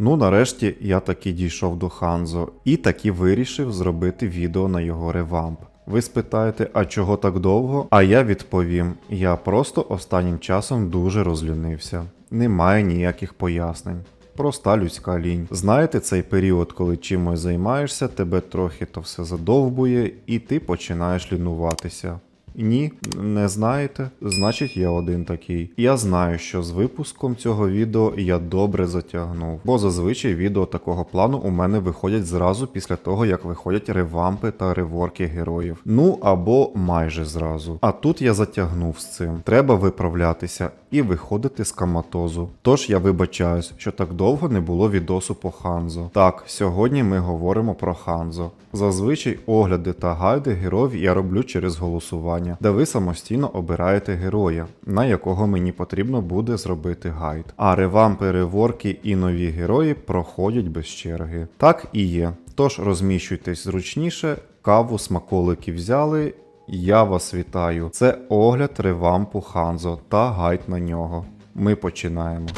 Ну, нарешті я таки дійшов до Ханзо і таки вирішив зробити відео на його ревамп. Ви спитаєте, а чого так довго? А я відповім: я просто останнім часом дуже розлюнився. Немає ніяких пояснень. Проста людська лінь. Знаєте цей період, коли чимось займаєшся, тебе трохи то все задовбує, і ти починаєш лінуватися. Ні, не знаєте? Значить, я один такий. Я знаю, що з випуском цього відео я добре затягнув, бо зазвичай відео такого плану у мене виходять зразу після того, як виходять ревампи та реворки героїв. Ну або майже зразу. А тут я затягнув з цим. Треба виправлятися і виходити з каматозу. Тож я вибачаюсь, що так довго не було відосу по Ханзо. Так, сьогодні ми говоримо про Ханзо. Зазвичай огляди та гайди героїв я роблю через голосування, де ви самостійно обираєте героя, на якого мені потрібно буде зробити гайд. А ревампи, реворки і нові герої проходять без черги. Так і є. Тож розміщуйтесь зручніше, каву, смаколики взяли. Я вас вітаю. Це огляд ревампу Ханзо та гайд на нього. Ми починаємо.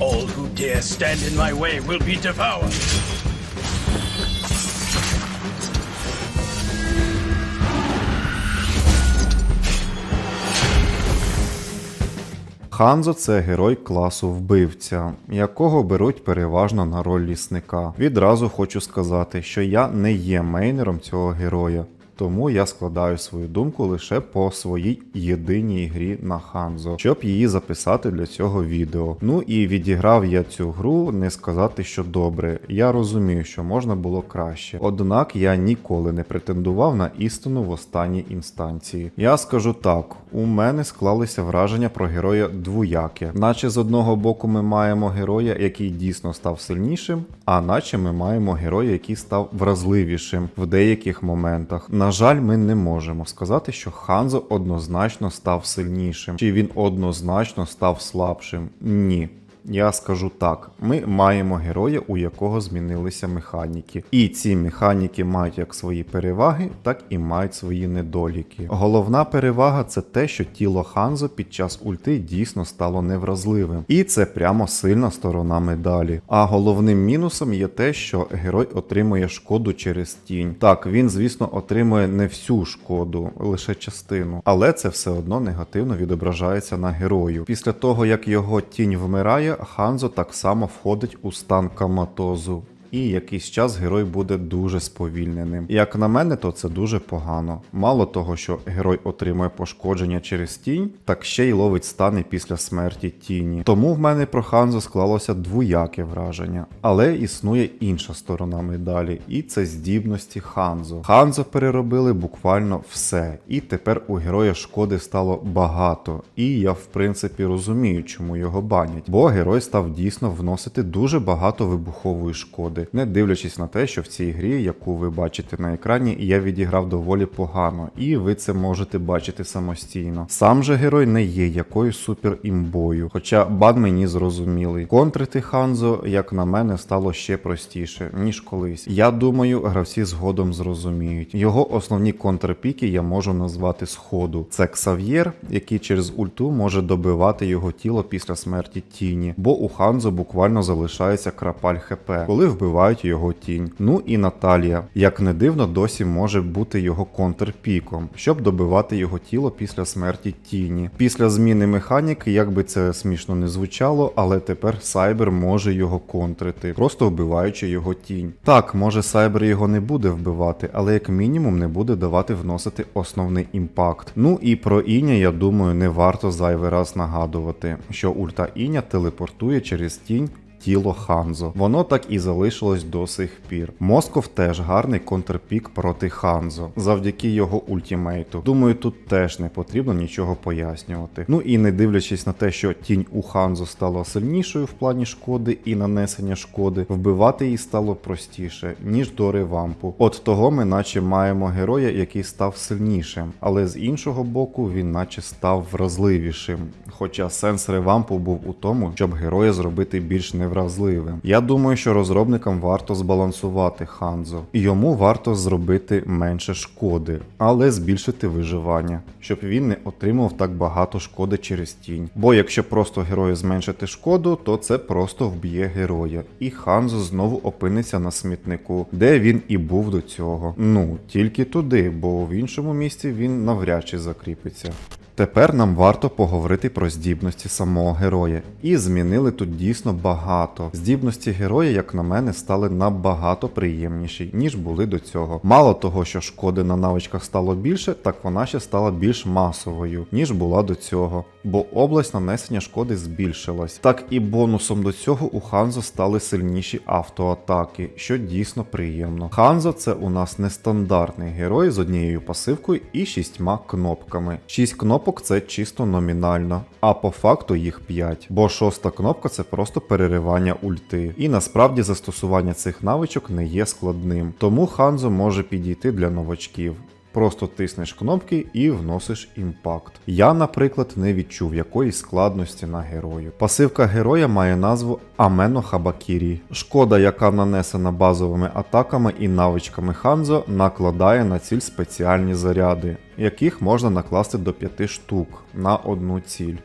All who dare stand in my way will be devoured. Ханзо це герой класу вбивця, якого беруть переважно на роль лісника. Відразу хочу сказати, що я не є мейнером цього героя. Тому я складаю свою думку лише по своїй єдиній грі на Ханзо, щоб її записати для цього відео. Ну і відіграв я цю гру, не сказати, що добре. Я розумію, що можна було краще. Однак я ніколи не претендував на істину в останній інстанції. Я скажу так: у мене склалися враження про героя двояке, наче з одного боку ми маємо героя, який дійсно став сильнішим, а наче ми маємо героя, який став вразливішим в деяких моментах. На жаль, ми не можемо сказати, що Ханзо однозначно став сильнішим, чи він однозначно став слабшим. Ні. Я скажу так: ми маємо героя, у якого змінилися механіки. І ці механіки мають як свої переваги, так і мають свої недоліки. Головна перевага це те, що тіло Ханзо під час ульти дійсно стало невразливим. І це прямо сильна сторона медалі. А головним мінусом є те, що герой отримує шкоду через тінь. Так, він, звісно, отримує не всю шкоду, лише частину. Але це все одно негативно відображається на герою. Після того, як його тінь вмирає, Ханзо так само входить у стан каматозу. І якийсь час герой буде дуже сповільненим. Як на мене, то це дуже погано. Мало того, що герой отримує пошкодження через тінь, так ще й ловить стани після смерті тіні. Тому в мене про Ханзо склалося двояке враження. Але існує інша сторона медалі, і це здібності Ханзо. Ханзо переробили буквально все, і тепер у героя шкоди стало багато. І я в принципі розумію, чому його банять. Бо герой став дійсно вносити дуже багато вибухової шкоди не дивлячись на те, що в цій грі, яку ви бачите на екрані, я відіграв доволі погано, і ви це можете бачити самостійно. Сам же герой не є якоюсь супер імбою, хоча бан мені зрозумілий. Контрити Ханзо, як на мене, стало ще простіше, ніж колись. Я думаю, гравці згодом зрозуміють. Його основні контрпіки я можу назвати сходу. Це Ксав'єр, який через ульту може добивати його тіло після смерті тіні, бо у Ханзо буквально залишається крапаль ХП, коли вбивають його тінь. Ну і Наталія, як не дивно, досі може бути його контрпіком, щоб добивати його тіло після смерті тіні. Після зміни механіки, як би це смішно не звучало, але тепер Сайбер може його контрити, просто вбиваючи його тінь. Так, може Сайбер його не буде вбивати, але як мінімум не буде давати вносити основний імпакт. Ну і про Іня, я думаю, не варто зайвий раз нагадувати, що ульта Іня телепортує через тінь тіло Ханзо. Воно так і залишилось до сих пір. Москов теж гарний контрпік проти Ханзо, завдяки його ультімейту. Думаю, тут теж не потрібно нічого пояснювати. Ну і не дивлячись на те, що тінь у Ханзо стала сильнішою в плані шкоди і нанесення шкоди, вбивати її стало простіше, ніж до ревампу. От того ми наче маємо героя, який став сильнішим, але з іншого боку, він наче став вразливішим. Хоча сенс ревампу був у тому, щоб героя зробити більш невразливим невразливим. Я думаю, що розробникам варто збалансувати Ханзо, і йому варто зробити менше шкоди, але збільшити виживання, щоб він не отримав так багато шкоди через тінь. Бо якщо просто герою зменшити шкоду, то це просто вб'є героя, і Ханзо знову опиниться на смітнику, де він і був до цього. Ну тільки туди, бо в іншому місці він навряд чи закріпиться. Тепер нам варто поговорити про здібності самого героя. І змінили тут дійсно багато. Здібності героя, як на мене, стали набагато приємніші, ніж були до цього. Мало того, що шкоди на навичках стало більше, так вона ще стала більш масовою, ніж була до цього. Бо область нанесення шкоди збільшилась. Так і бонусом до цього у Ханзо стали сильніші автоатаки, що дійсно приємно. Ханзо це у нас нестандартний герой з однією пасивкою і шістьма кнопками. Шість кнопок це чисто номінально, а по факту їх 5. Бо шоста кнопка це просто переривання ульти. І насправді застосування цих навичок не є складним. Тому Ханзо може підійти для новачків. Просто тиснеш кнопки і вносиш імпакт. Я, наприклад, не відчув якоїсь складності на герою. Пасивка героя має назву Амено Хабакірі. Шкода, яка нанесена базовими атаками і навичками Ханзо, накладає на ціль спеціальні заряди, яких можна накласти до 5 штук на одну ціль.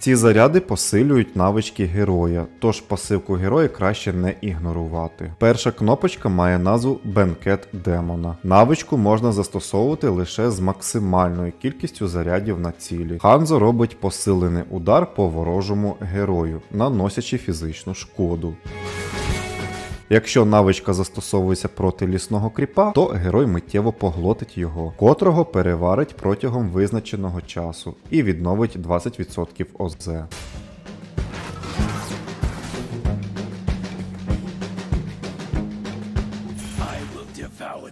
Ці заряди посилюють навички героя, тож пасивку героя краще не ігнорувати. Перша кнопочка має назву Бенкет Демона. Навичку можна застосовувати лише з максимальною кількістю зарядів на цілі. Ханзо робить посилений удар по ворожому герою, наносячи фізичну шкоду. Якщо навичка застосовується проти лісного кріпа, то герой миттєво поглотить його, котрого переварить протягом визначеного часу і відновить 20% ОЗ.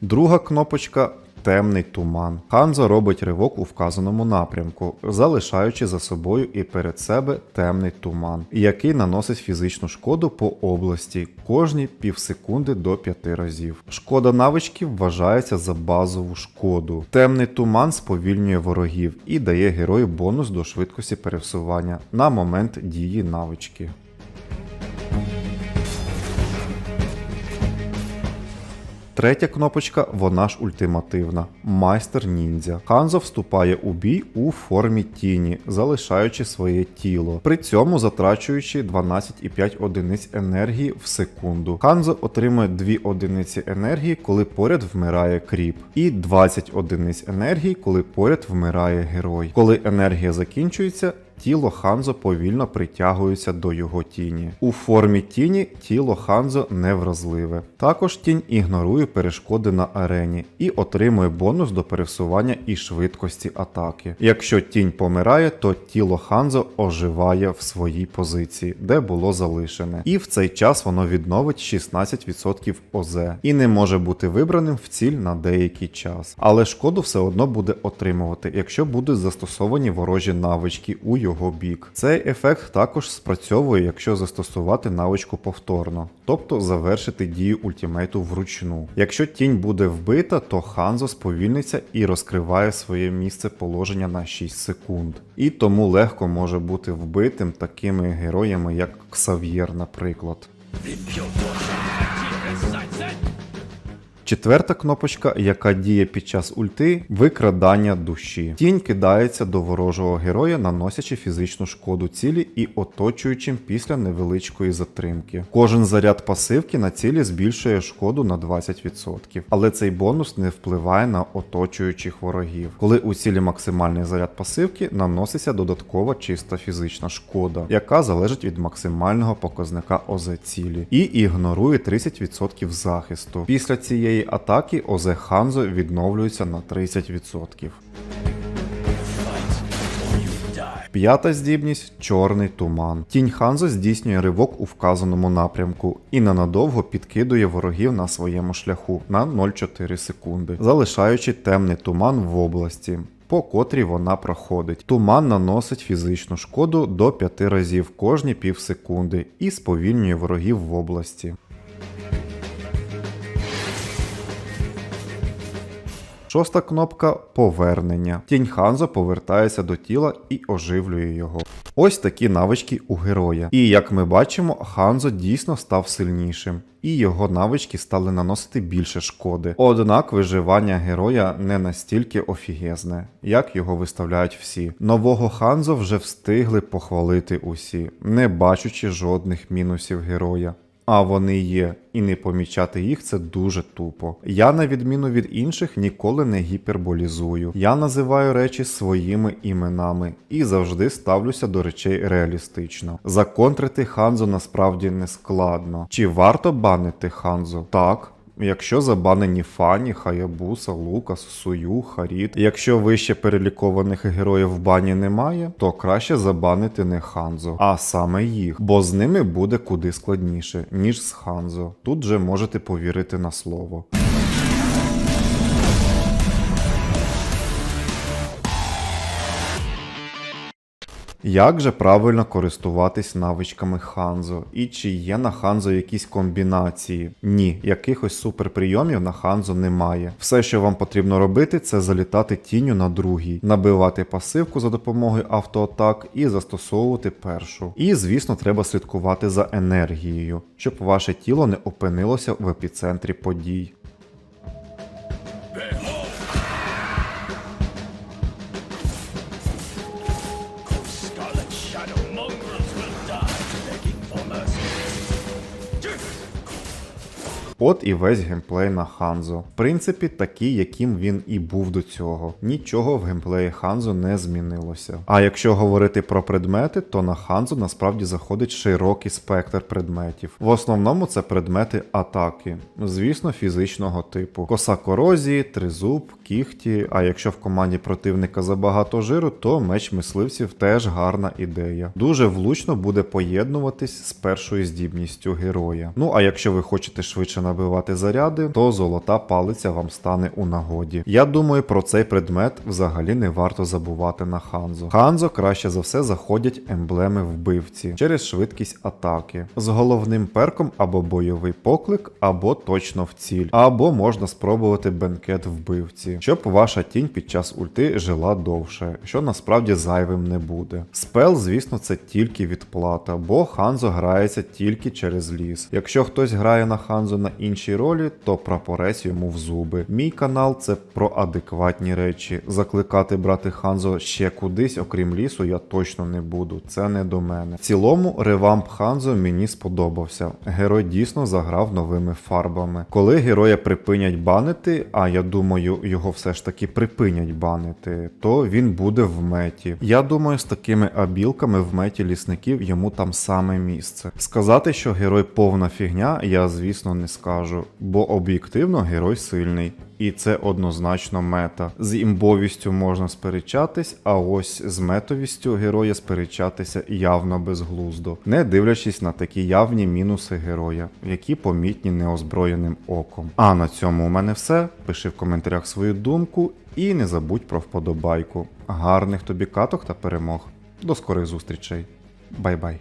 Друга кнопочка темний туман. Ханзо робить ривок у вказаному напрямку, залишаючи за собою і перед себе темний туман, який наносить фізичну шкоду по області кожні півсекунди до 5 разів. Шкода навички вважається за базову шкоду. Темний туман сповільнює ворогів і дає герою бонус до швидкості пересування на момент дії навички. Третя кнопочка, вона ж ультимативна. Майстер ніндзя. Ханзо вступає у бій у формі тіні, залишаючи своє тіло, при цьому затрачуючи 12,5 одиниць енергії в секунду. Ханзо отримує 2 одиниці енергії, коли поряд вмирає кріп, і 20 одиниць енергії, коли поряд вмирає герой. Коли енергія закінчується, тіло Ханзо повільно притягується до його тіні. У формі тіні тіло Ханзо невразливе. Також тінь ігнорує перешкоди на арені і отримує бонус до пересування і швидкості атаки. Якщо тінь помирає, то тіло Ханзо оживає в своїй позиції, де було залишене. І в цей час воно відновить 16% ОЗ і не може бути вибраним в ціль на деякий час. Але шкоду все одно буде отримувати, якщо будуть застосовані ворожі навички у його бік. Цей ефект також спрацьовує, якщо застосувати навичку повторно, тобто завершити дію ультимейту вручну. Якщо тінь буде вбита, то Ханзо сповільниться і розкриває своє місце положення на 6 секунд. І тому легко може бути вбитим такими героями, як Ксав'єр, наприклад. Четверта кнопочка, яка діє під час ульти викрадання душі. Тінь кидається до ворожого героя, наносячи фізичну шкоду цілі і оточуючим після невеличкої затримки. Кожен заряд пасивки на цілі збільшує шкоду на 20%, але цей бонус не впливає на оточуючих ворогів. Коли у цілі максимальний заряд пасивки, наноситься додаткова чиста фізична шкода, яка залежить від максимального показника ОЗ цілі, і ігнорує 30% захисту. Після цієї атаки ОЗ Ханзо відновлюється на 30%. П'ята здібність чорний туман. Тінь Ханзо здійснює ривок у вказаному напрямку і ненадовго підкидує ворогів на своєму шляху на 0,4 секунди, залишаючи темний туман в області. По котрій вона проходить. Туман наносить фізичну шкоду до 5 разів кожні пів секунди і сповільнює ворогів в області. Шоста кнопка повернення. Тінь Ханзо повертається до тіла і оживлює його. Ось такі навички у героя. І як ми бачимо, Ханзо дійсно став сильнішим, і його навички стали наносити більше шкоди. Однак виживання героя не настільки офігезне, як його виставляють всі. Нового Ханзо вже встигли похвалити усі, не бачучи жодних мінусів героя. А вони є, і не помічати їх це дуже тупо. Я, на відміну від інших, ніколи не гіперболізую. Я називаю речі своїми іменами і завжди ставлюся до речей реалістично. Законтрити Ханзо насправді не складно. Чи варто банити Ханзо? Так. Якщо забанені Фані, Хаябуса, Лукас, Сую, Харіт. Якщо вище перелікованих героїв в бані немає, то краще забанити не Ханзо, а саме їх, бо з ними буде куди складніше, ніж з Ханзо. Тут же можете повірити на слово. Як же правильно користуватись навичками Ханзо? І чи є на Ханзо якісь комбінації? Ні, якихось суперприйомів на Ханзо немає. Все, що вам потрібно робити, це залітати тінню на другій, набивати пасивку за допомогою автоатак і застосовувати першу. І, звісно, треба слідкувати за енергією, щоб ваше тіло не опинилося в епіцентрі подій. От і весь геймплей на Ханзо. В принципі, такий, яким він і був до цього. Нічого в геймплеї Ханзо не змінилося. А якщо говорити про предмети, то на Ханзо насправді заходить широкий спектр предметів. В основному це предмети атаки, звісно, фізичного типу: коса корозії, тризуб, кіхті. А якщо в команді противника забагато жиру, то меч мисливців теж гарна ідея. Дуже влучно буде поєднуватись з першою здібністю героя. Ну а якщо ви хочете швидше набивати заряди, то золота палиця вам стане у нагоді. Я думаю, про цей предмет взагалі не варто забувати на Ханзо. Ханзо краще за все заходять емблеми вбивці через швидкість атаки з головним перком або бойовий поклик, або точно в ціль, або можна спробувати бенкет вбивці, щоб ваша тінь під час ульти жила довше, що насправді зайвим не буде. Спел, звісно, це тільки відплата, бо Ханзо грається тільки через ліс. Якщо хтось грає на Ханзо на іншій ролі, то прапорець йому в зуби. Мій канал це про адекватні речі. Закликати брати Ханзо ще кудись, окрім лісу, я точно не буду. Це не до мене. В цілому, ревамп Ханзо мені сподобався. Герой дійсно заграв новими фарбами. Коли героя припинять банити, а я думаю, його все ж таки припинять банити, то він буде в меті. Я думаю, з такими абілками в меті лісників йому там саме місце. Сказати, що герой повна фігня, я звісно не скажу, бо об'єктивно герой сильний. І це однозначно мета. З імбовістю можна сперечатись, а ось з метовістю героя сперечатися явно безглуздо, не дивлячись на такі явні мінуси героя, які помітні неозброєним оком. А на цьому у мене все. Пиши в коментарях свою думку і не забудь про вподобайку. Гарних тобі каток та перемог. До скорих зустрічей. Бай-бай.